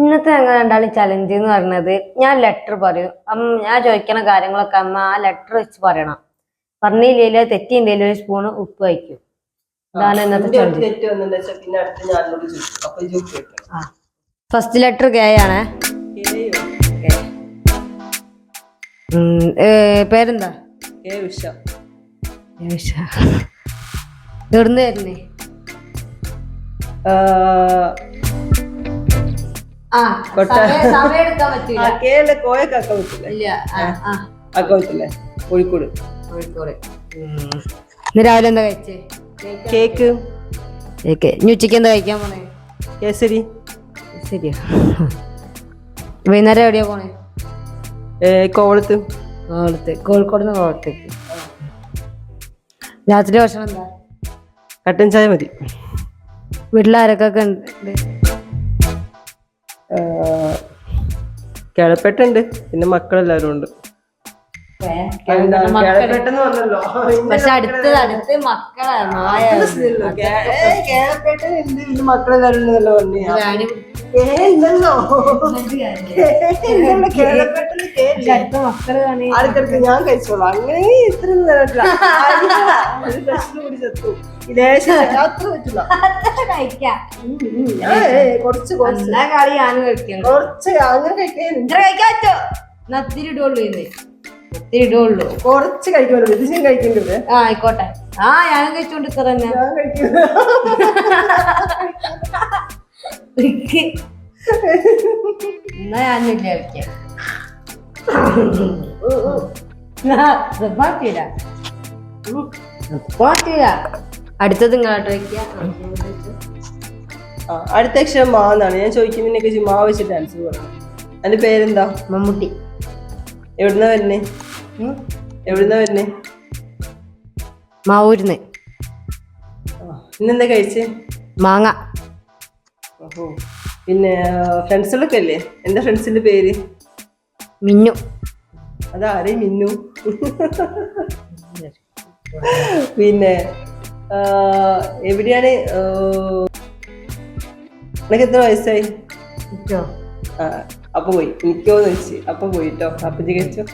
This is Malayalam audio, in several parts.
ഇന്നത്തെ ഞങ്ങൾ രണ്ടാളും ചലഞ്ച് എന്ന് പറയുന്നത് ഞാൻ ലെറ്റർ പറയും. ഞാൻ ചോദിക്കണ കാര്യങ്ങളൊക്കെ അമ്മ ആ ലെറ്റർ വെച്ച് പറയണം. പറഞ്ഞില്ലേ തെറ്റിണ്ടേലും ഒരു സ്പൂൺ ഉപ്പ് വയ്ക്കും. ഇതാണ് ഇന്നത്തെ ഫസ്റ്റ് ലെറ്റർ കെ ആണ്. പേരെന്താ? കെ ഉഷ ഏഷ. തരുന്നേ വരുന്നേ പറ്റില്ല കോഴിക്കോട്. കോഴിക്കോട്. ഇന്ന് രാവിലെ എന്താ കഴിച്ചേ? കേക്ക്. കേക്ക്. ഇനി ഉച്ചയ്ക്ക് എന്താ കഴിക്കാൻ പോണേ? കേസരി. ശരിയാ വൈകുന്നേരം എവിടെയാ പോണേ? കോവളത്ത്. കോവളത്ത്. കോഴിക്കോട് നിന്ന് കോളത്തേക്ക് രാത്രി ഭക്ഷണം എന്താ? കട്ടൻ ചായ മതി. വീട്ടിലാരൊക്കെ ഉണ്ട്? ആ, കിഴപ്പെട്ടുണ്ട് പിന്നെ മക്കളെല്ലാരും ഉണ്ട്. പക്ഷെ അടുത്തത് അടുത്ത് മക്കളാണ്. ഞാൻ കഴിച്ചോളാം. അങ്ങനെ ഇത്ര ഒരു പ്രശ്നം കൂടി പറ്റില്ല. കുറച്ച് എല്ലാ കളി ഞാനും കഴിക്കാം കുറച്ച് അങ്ങനെ കഴിക്കാൻ ഇത്ര കഴിക്കാൻ പറ്റോ? എന്നാ ഇത്തിരി ഇടുള്ളൂ ഇന്ന് ഇത്തിരി ഇടുള്ളൂ കുറച്ച് കഴിക്കുമല്ലോ. ഇത് ഞാൻ കഴിക്കുന്നുണ്ട്. ആ ആയിക്കോട്ടെ. ആ ഞാനും കഴിച്ചോണ്ട് ഇത്ര തന്നെ. എന്നാ ഞാനില്ല കഴിക്കാം പാട്ടില്ല പാട്ടില്ല അടുത്തത് ഇങ്ങോട്ട് വയ്ക്കാം ആ, അടുത്ത അക്ഷരം മാ എന്നാണ്. ഞാൻ ചോദിക്കുന്നതിനൊക്കെ മാ വെച്ചിട്ട് ആൻസർ പറഞ്ഞു അതിന്റെ പേരെന്താ? മമ്മൂട്ടി. എവിടുന്ന വരുന്നേ. എവിടുന്ന വരുന്നേ? മാവൂരിന്ന്. ഇന്നെന്താ കഴിച്ചേ? മാങ്ങ. ഓഹോ. പിന്നെ ഫ്രണ്ട്സുകളൊക്കെ അല്ലേ എന്താ ഫ്രണ്ട്സിന്റെ പേര്? മിന്നു. അതാരേ? മിന്നു. പിന്നെ എവിടെയാണ് നിനക്ക് എത്ര വയസ്സായി? അപ്പൊ പോയി. എനിക്കോന്ന് വെച്ച്. അപ്പൊ പോയിട്ടോ. അപ്പൊ കഴിച്ചോ?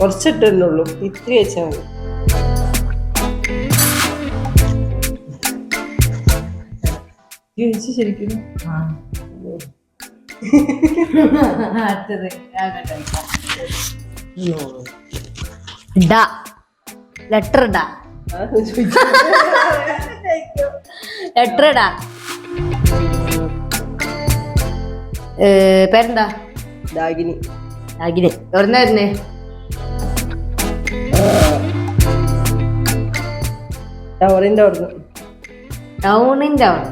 കുറച്ചിട്ടുള്ളൂ ഇത്തിരി വെച്ചാൽ മതി. ചോദിച്ചു ശരിക്കും? അടുത്തത് ഡ. ലെറ്റർ ഇടാ. ലെറ്റർ ഇടാ. പേരെന്താ? ദാഗിനി. ദാഗിനി. എവിടുന്നായിരുന്നേ ടൗണിന്റെ അവിടുന്ന്. ടൗണിന്റെ അവിടെ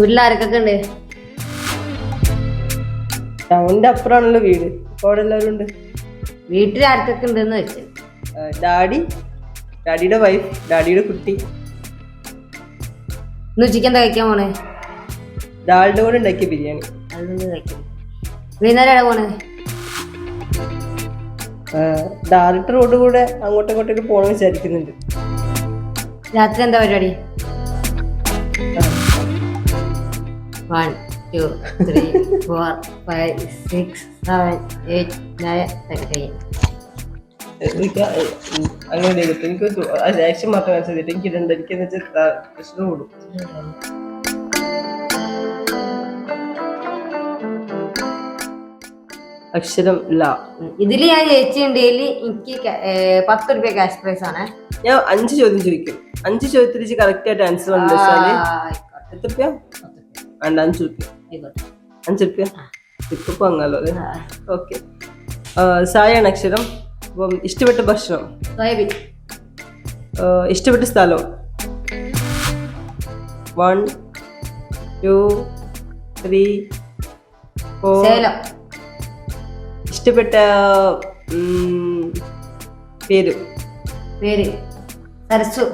വീട്ടിലാരൊക്കെ ഉണ്ട്? ടൗണിന്റെ അപ്പുറമാണല്ലോ വീട്. അവിടെ എല്ലാവരും ഉണ്ട് വീട്ടിൽ ആർക്കൊക്കെ ഉണ്ടെന്ന് വെച്ച്. ആ, ഡാഡി ഡാഡിയുടെ വൈഫ് ഡാഡിയുടെ കുട്ടി. ഇന്ന് ഉച്ചയ്ക്ക് എന്താ കഴിക്കാൻ പോണേ? ഡാളുടെ കൂടെ ഉണ്ടാക്കിയ ബിരിയാണി. കഴിക്കും വൈകുന്നേരം എവിടെ പോണേ? ഡയറക്ടർ റോഡ് കൂടെ അങ്ങോട്ടും ഇങ്ങോട്ടേക്ക് പോകണം വിചാരിക്കുന്നുണ്ട്. രാത്രി എന്താ പരിപാടി? One two three four five six seven eight nine ten അങ്ങനെ ചെയ്തിട്ട് എനിക്ക് ആക്ഷൻ മാത്രം മനസ്സിലായിട്ട് എനിക്ക് ഇടണ്ട എനിക്കെന്ന് വെച്ചാൽ പ്രശ്നം കൂടും. അക്ഷരം ല. ഇതിൽ ഞാൻ ജയിച്ചിട്ടുണ്ടെങ്കിൽ എനിക്ക് പത്ത് റുപ്യ ക്യാഷ് പ്രൈസ് ആണ്. ഞാൻ അഞ്ച് ചോദ്യം ചോദിക്കും. അഞ്ച് ചോദ്യത്തിൽ കറക്റ്റ് ആയിട്ട് ആൻസർ ഉണ്ട് വെച്ചാൽ? ആയിക്കോട്ടെ. എത്ര റുപ്യ വേണ്ട അഞ്ച് റുപ്യ അഞ്ച് റുപ്യ ഇപ്പൊ വാങ്ങാലോ അതെ ഓക്കെ. സായാണ് അക്ഷരം. അപ്പം ഇഷ്ടപ്പെട്ട ഭക്ഷണം? സോയാബീൻ. ഇഷ്ടപ്പെട്ട സ്ഥലം? വൺ ടു ത്രീ ഫോർ ഇഷ്ടപ്പെട്ട പേര്? പേര്. സരസു.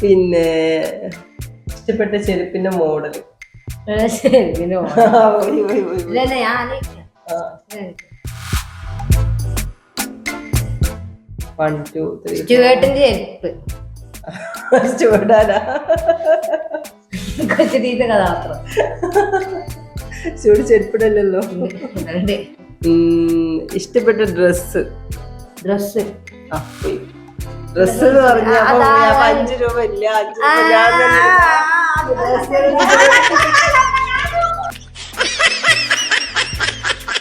പിന്നെ ഇഷ്ടപ്പെട്ട ചെരുപ്പിന്റെ മോഡൽ വൺ ടു ത്രീ ചുവേട്ടന്റെ ചെരുപ്പ് ചൂടാനാ കൊച്ചിടീത്തെ കഥാപാത്രം. ചൂട് ചെരുപ്പിടല്ലോ. ഇഷ്ടപ്പെട്ട ഡ്രസ് പോയി. ഡ്രസ് എന്ന് അപ്പൊ അഞ്ചു രൂപ ഇല്ല അഞ്ചു രൂപ